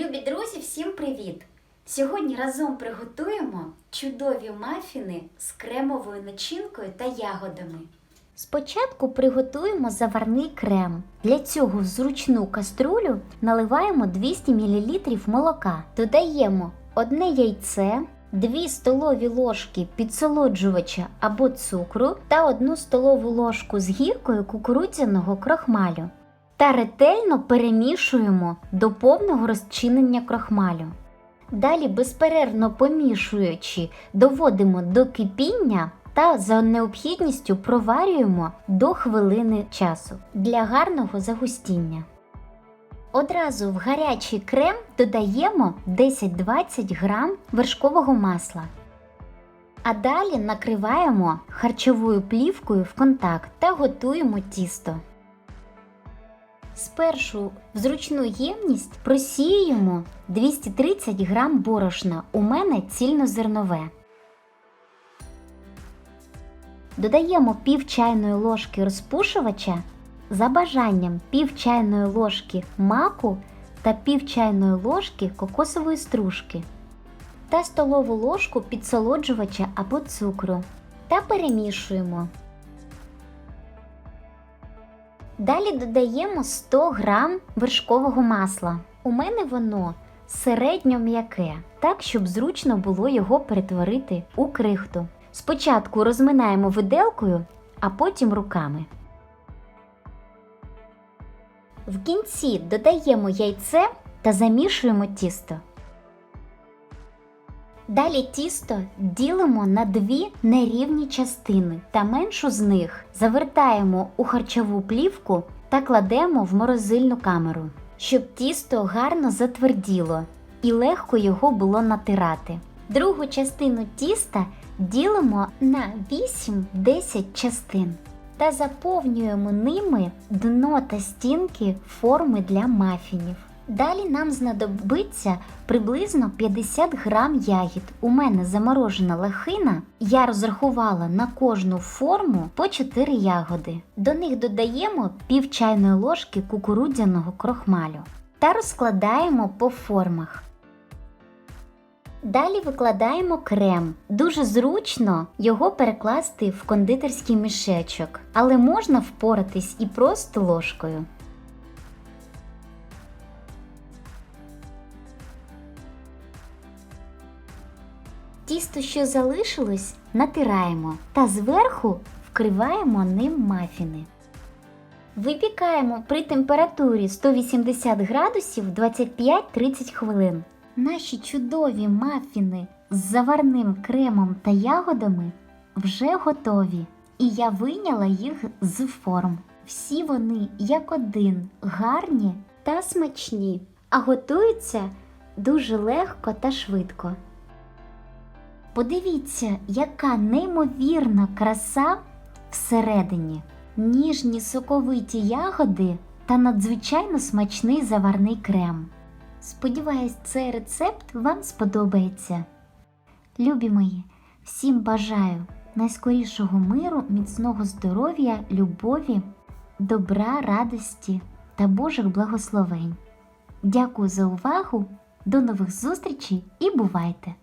Любі друзі, всім привіт! Сьогодні разом приготуємо чудові мафіни з кремовою начинкою та ягодами. Спочатку приготуємо заварний крем. Для цього в зручну каструлю наливаємо 200 мл молока. Додаємо одне яйце, 2 столові ложки підсолоджувача або цукру та 1 столову ложку з гіркою кукурудзяного крохмалю та ретельно перемішуємо до повного розчинення крохмалю. Далі, безперервно помішуючи, доводимо до кипіння та за необхідністю проварюємо до хвилини часу для гарного загустіння. Одразу в гарячий крем додаємо 10-20 грам вершкового масла. А далі накриваємо харчовою плівкою в контакт та готуємо тісто. Спершу в зручну ємність просіюємо 230 грам борошна. У мене цільнозернове. Додаємо пів чайної ложки розпушувача, за бажанням пів чайної ложки маку та пів чайної ложки кокосової стружки та столову ложку підсолоджувача або цукру та перемішуємо. Далі додаємо 100 грам вершкового масла. У мене воно середньо м'яке, так щоб зручно було його перетворити у крихту. Спочатку розминаємо виделкою, а потім руками. В кінці додаємо яйце та замішуємо тісто. Далі тісто ділимо на дві нерівні частини та меншу з них завертаємо у харчову плівку та кладемо в морозильну камеру, щоб тісто гарно затверділо і легко його було натирати. Другу частину тіста ділимо на 8-10 частин та заповнюємо ними дно та стінки форми для мафінів. Далі нам знадобиться приблизно 50 грам ягід. У мене заморожена лохина. Я розрахувала на кожну форму по 4 ягоди. До них додаємо пів чайної ложки кукурудзяного крохмалю та розкладаємо по формах. Далі викладаємо крем. Дуже зручно його перекласти в кондитерський мішечок, але можна впоратись і просто ложкою. Тісто, що залишилось, натираємо та зверху вкриваємо ним мафіни. Випікаємо при температурі 180 градусів 25-30 хвилин. Наші чудові мафіни з заварним кремом та ягодами вже готові. І я вийняла їх з форм. Всі вони як один гарні та смачні, а готуються дуже легко та швидко. Подивіться, яка неймовірна краса всередині. Ніжні соковиті ягоди та надзвичайно смачний заварний крем. Сподіваюсь, цей рецепт вам сподобається. Любі мої, всім бажаю найскорішого миру, міцного здоров'я, любові, добра, радості та Божих благословень. Дякую за увагу, до нових зустрічей і бувайте!